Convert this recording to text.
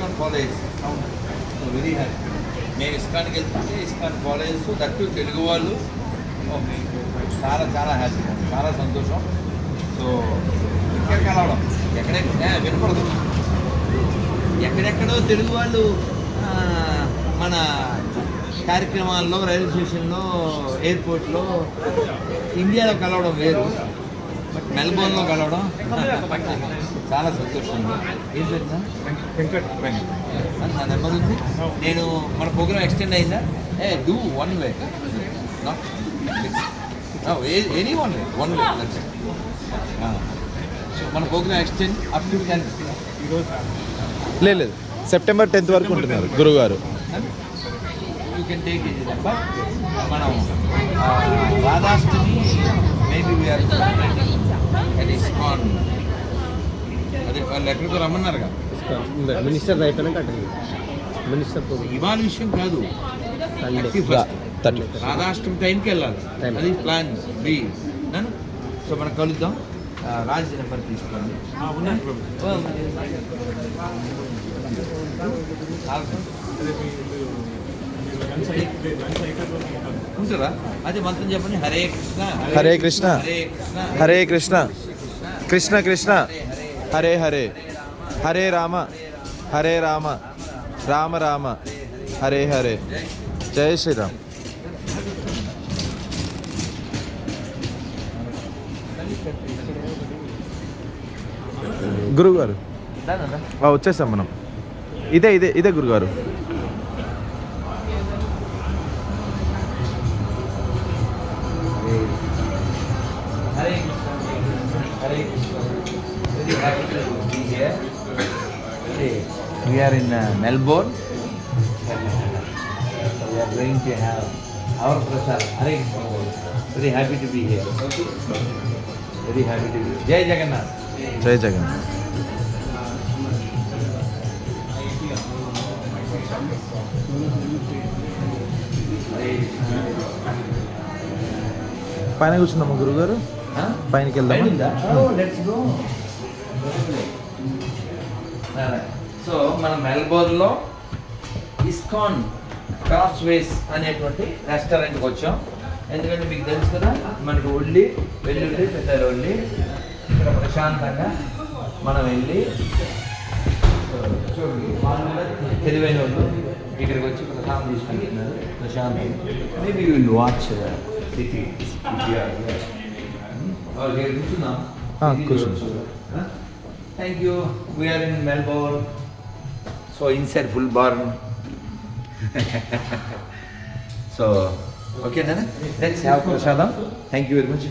ISKCON followers very happy మేము ఇస్కాన్కి వెళ్తుంటే ఇస్కాన్ ఫాలోయర్స్ దట్టు తెలుగు వాళ్ళు. చాలా చాలా హ్యాపీ. చాలా సంతోషం. సో ఇక్కడ కలవడం. ఎక్కడెక్కడ? వినపడదు. ఎక్కడెక్కడో తెలుగు వాళ్ళు మన కార్యక్రమాల్లో రైల్వే స్టేషన్లో ఎయిర్పోర్ట్లో ఇండియాలో కలవడం వేరు. బట్ మెల్బోర్న్లో కలవడం చాలా సంతోషంగా ఏం? వెంకట్. నా నెంబర్ ఉంది. నేను మన ప్రోగ్రామ్ ఎక్స్టెండ్ అయిందా? A do one way. Any one way. One way so మన program extend up to ten. లేదు లేదు. సెప్టెంబర్ టెన్త్ వరకు ఉంటున్నారు గురుగారు. యూ కెన్ టేక్ ఇట్ తప్ప మనం రాధాష్టమి మేబీ వీఆర్ అది ఇస్కాన్ అదే వాళ్ళు ఎక్కడికో రమ్మన్నారుగా? మినిస్టర్ అయిపోయినాక మినిస్టర్ ఇవాళ విషయం కాదు. Thirty first. రాధాష్టమి టైంకి వెళ్ళాలి. అది ప్లాన్ బి నన్ను సో మనం కలుద్దాం. రాజ్ నెంబర్ తీసుకోండి. ఉంటారా? అదే మంత్రం చెప్పండి. హరే కృష్ణ. హరే కృష్ణ. హరే కృష్ణ. హరే కృష్ణ. కృష్ణ కృష్ణ. హరే హరే. హరే రామ హరే రామ. రామ రామ. హరే హరే. జై శ్రీరామ్. గురుగారు. వచ్చేసాం మనం. ఇదే ఇదే ఇదే గురుగారు. Hare Krishna. Very happy to be here. Today we are in uh, Melbourne. So we are going to have our prasad. Hare Krishna. Very happy to be here. Very happy to be here. Jai Jagannath. జై జగన్ పైన కూర్చుందామా గురుగారు Huh? పైనకి go. So మన మెల్బోర్న్లో ISKCON cross వేస్ అనేటువంటి రెస్టారెంట్కి వచ్చాం. ఎందుకంటే మీకు తెలుసు కదా మనకి ఉల్లి వెల్లుల్లి పెద్దలు ఉల్లి ఇక్కడ ప్రశాంతంగా మనం వెళ్ళి చూడండి తెలివైన వాళ్ళు ఇక్కడికి వచ్చి ప్రశాంతం తీసుకుంటున్నారు. ప్రశాంతంగా. Maybe will watch city or here in Kusunam. Ah, Kusunam. Thank you. We are in Melbourne. So inside full barn. so okay, Nana. Let's have prasadam. Thank you very much.